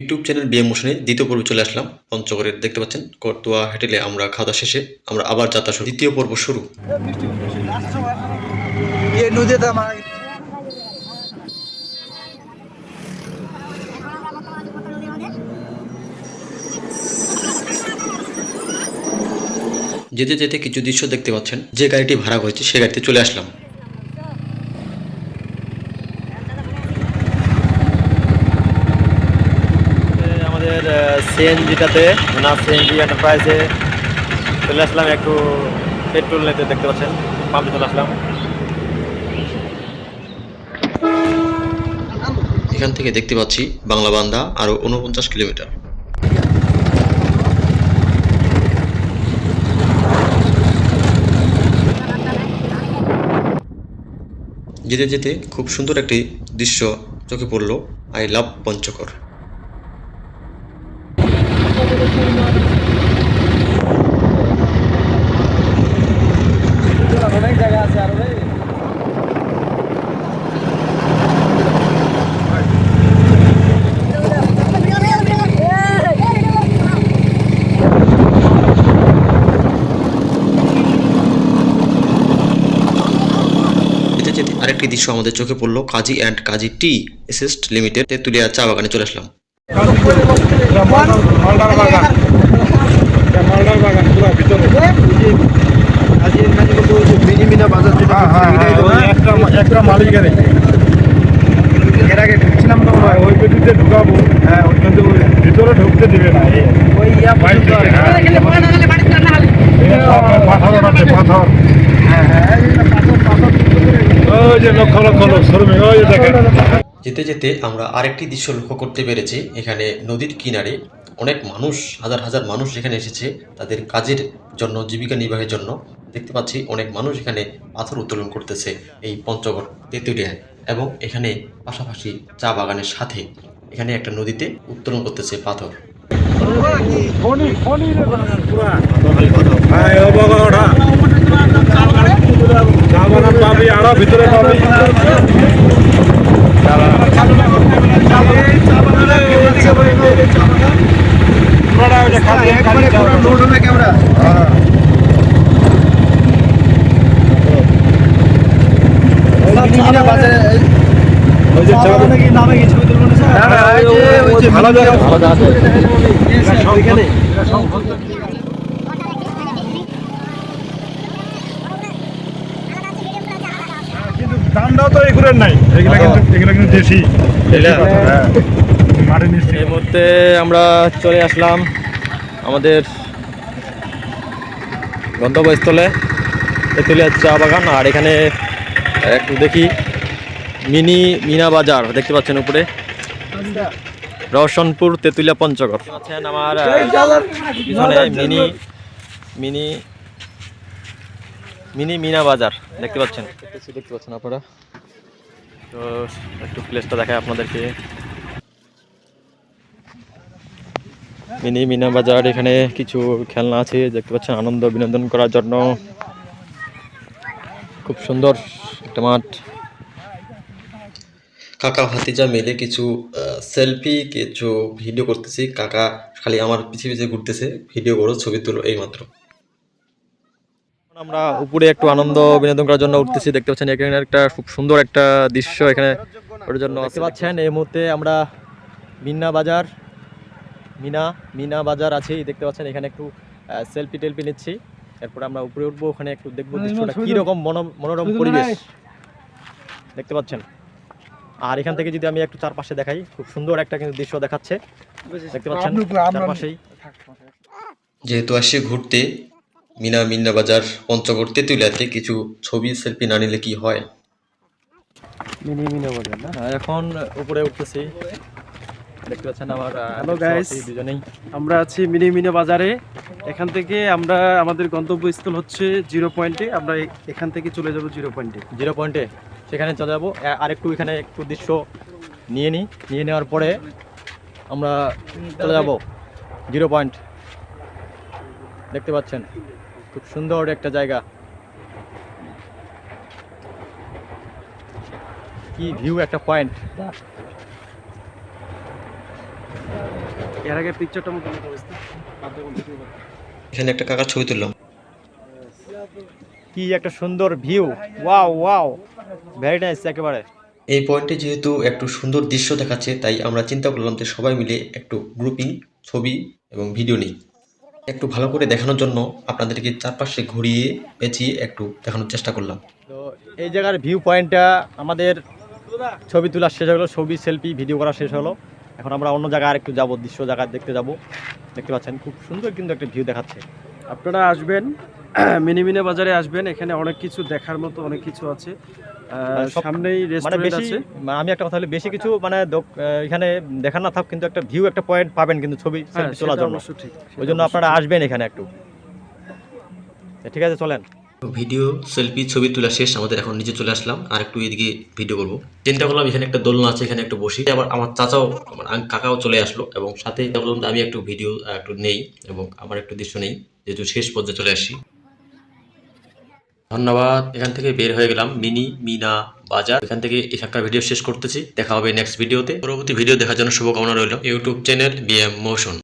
YouTube channel BM মোশনে দ্বিতীয় পর্বে চলে আসলাম। পঞ্চগড়ের দেখতে পাচ্ছেন করতোয়া হেটেলে আমরা খাওয়া শেষে আমরা আবার যাত্রা শুরু দ্বিতীয় পর্ব শুরু। ইয়ে যেতে যেতে কিছু দৃশ্য দেখতে পাচ্ছেন। যে গাড়িটি ভাড়া হয়েছে সে গাড়িতে চলে আসলাম। সিএনজিটাতে, না সিএনজি এন্টারপ্রাইজে চলে আসলাম, একটু পেট্রোল নিতে দেখতে পাচ্ছেন পাম্পে চলে আসলাম। এখান থেকে দেখতে পাচ্ছি বাংলা বান্দা আরও উনপঞ্চাশ কিলোমিটার। যেতে যেতে খুব সুন্দর একটি দৃশ্য চোখে পড়ল, আই লাভ পঞ্চকর অনেক জায়গা আছে আর ভাই যেতে যেতে আরেকটি দৃশ্য আমাদের চোখে পড়ল Kazi and Kazi tea estate limited Tetulia চা বাগানে চলে আসলাম। হ্যাঁ, হ্যাঁ, হ্যাঁ, একটা একটা মালিকের এর আগে ঢুকছিলাম ওই পেটিতে ঢুকাবো হ্যাঁ ওই ভিতরে ঢুকতে দিবে না ওই পাথর পাথর আছে পাথর হ্যাঁ হ্যাঁ এই পাথর পাথর ওই যে লক্ষ লক্ষ লোক শ্রমিক ওই দেখেন। যেতে যেতে আমরা আরেকটি দৃশ্য লক্ষ্য করতে পেরেছি। এখানে নদীর কিনারে অনেক মানুষ হাজার হাজার মানুষ এখানে এসেছে তাদের কাজের জন্য জীবিকা নির্বাহের জন্য। দেখতে পাচ্ছি অনেক মানুষ এখানে পাথর উত্তোলন করতেছে এই পঞ্চগড় তেঁতুলিয়ায়। এবং এখানে পাশাপাশি চা বাগানের সাথে এখানে একটা নদীতে উত্তোলন করতেছে পাথর। ফোনি ফোনি রে বাগান পুরা হ্যাঁ ও বাগান ওঠা চা বাগান পাবি আরও ভিতরে পাবি পুরোটা ওই যে খালি খালি চা বাগান। লোড হবে ক্যামেরা হ্যাঁ। মিনিমিনা বাজারে ওই যে চা বাগান। কি নামে কিছু তুলবো না হ্যাঁ, ওই যে- ওই যে ভালো জায়গা। ভালো জায়গা আছে। ওইখানে দামটাও তো এগুলোর নাই। এগুলা কিন্তু এগুলা কিন্তু দেশি? হ্যাঁ। এই মুহূর্তে আমরা চলে আসলাম আমাদের গন্তব্যস্থলে তেঁতুলিয়া চা বাগান। আর এখানে একটু দেখি মিনি মিনা বাজার দেখতে পাচ্ছেন উপরে। রওশনপুর তেঁতুলিয়া পঞ্চগড়। আছেন আমার পিছনে মিনি মিনি মিনি মিনা বাজার দেখতে পাচ্ছেন। দেখতে পাচ্ছেন আপনারা। তো একটু প্লেসটা দেখায় আপনাদেরকে। মিনি মিনা বাজার এখানে কিছু খেলনা আছে দেখতে পাচ্ছেন আনন্দ বিনোদন করার জন্য। খুব সুন্দর একটা মাঠ। কাকা ভাতিজা মিলে কিছু সেলফি কিছু ভিডিও করতেছি। কাকা খালি আমার পিছিয়ে পিছিয়ে ঘুরতেছে ভিডিও করো ছবি তুলো এইমাত্র। এখন আমরা উপরে একটু আনন্দ বিনোদন করার জন্য উঠতেছি। দেখতে পাচ্ছেন এখানে একটা খুব সুন্দর একটা দৃশ্য এখানে ওটার জন্য দেখতে পাচ্ছেন এই মুহূর্তে আমরা মিনা বাজার মিনা মিনা বাজার আছেই দেখতে পাচ্ছেন এখানে একটু সেলফি টেলফি নিচ্ছি। এরপর আমরা উপরে উঠবো ওখানে একটু দেখব দৃশ্যটা কীরকম মনোরম পরিবেশ। দেখতে পাচ্ছেন? আর এখান থেকে যদি আমি একটু চারপাশে দেখাই খুব সুন্দর একটা কিন্তু দৃশ্য দেখাচ্ছে। দেখতে পাচ্ছেন? চারপাশেই। যেহেতু আসছে ঘুরতে মিনা মিন্না বাজার পঞ্চগড় তেঁতুলিয়াতে কিছু ছবি সেলফি না নিলে কি হয়? মিনি মিনা বাজার না? এখন উপরে উঠতেছি। দেখতে পাচ্ছেন আমার Hello guys. দুজনেই। আমরা আছি মিনি মিনি বাজারে। এখান থেকে আমরা আমাদের গন্তব্যস্থল হচ্ছে জিরো পয়েন্টে। আমরা এখান থেকে চলে যাব জিরো পয়েন্টে। জিরো পয়েন্টে। সেখানে চলে যাব। আরেকটু এখানে একটু দৃশ্য নিয়ে নিই নিয়ে নেওয়ার পরে আমরা চলে যাব জিরো পয়েন্ট। দেখতে পাচ্ছেন? খুব সুন্দর একটা জায়গা। কি ভিউ একটা পয়েন্ট। এর আগে পিকচারটা মতো অনেক অবস্থা বাদ দাও, continue করো। এখানে একটা কাকার ছবি তুললাম। কি একটা সুন্দর view wow wow very nice একেবারে। এই পয়েন্টে যেহেতু একটু সুন্দর দৃশ্য দেখাচ্ছে তাই আমরা চিন্তা করলাম যে সবাই মিলে একটু গ্রুপিং ছবি এবং ভিডিও নিই। একটু ভালো করে দেখানোর জন্য আপনাদেরকে চারপাশে ঘুরিয়ে পেঁচিয়ে একটু দেখানোর চেষ্টা করলাম। তো এই জায়গার ভিউ পয়েন্টটা আমাদের ছবি তোলা শেষ হলো ছবি সেলফি ভিডিও করা শেষ হলো। এখন আমরা অন্য জায়গায় আর একটু যাব দৃশ্য জায়গা দেখতে যাব। দেখতে পাচ্ছেন খুব সুন্দর কিন্তু একটা ভিউ দেখাচ্ছে। আপনারা আসবেন মিনিমিনে বাজারে আসবেন এখানে অনেক কিছু দেখার মতো অনেক কিছু আছে। মানে সামনেই মানে রেস্টুরেন্ট বেশি আছে। মানে আমি একটা কথা বলি বেশি কিছু মানে এখানে দেখা না থাক কিন্তু একটা ভিউ একটা পয়েন্ট পাবেন কিন্তু ছবি হ্যাঁ তোলার জন্য। ওই জন্য আপনারা আসবেন এখানে একটু। ঠিক আছে চলেন। ভিডিও সেলফি ছবি তোলা শেষ, আমাদের এখন নিচে চলে আসলাম। আর একটু এদিকে ভিডিও করব। চিন্তা করলাম, এখানে একটা দোলনা আছে, এখানে একটু বসি। আবার আমার চাচাও, আমার কাকাও চলে আসলো, এবং সাথে বললাম আমি একটু ভিডিও একটু নেই, এবং আমার একটু দৃশ্য নেই, যেহেতু শেষ পর্যায়ে চলে আসি ধন্যবাদ, এখান থেকে বের হয়ে গেলাম, মিনি মিনা বাজার। এখান থেকে এখানকার ভিডিও শেষ করতেছি। দেখা হবে নেক্সট ভিডিওতে পরবর্তী ভিডিও দেখার জন্য শুভকামনা রইল। YouTube channel BM motion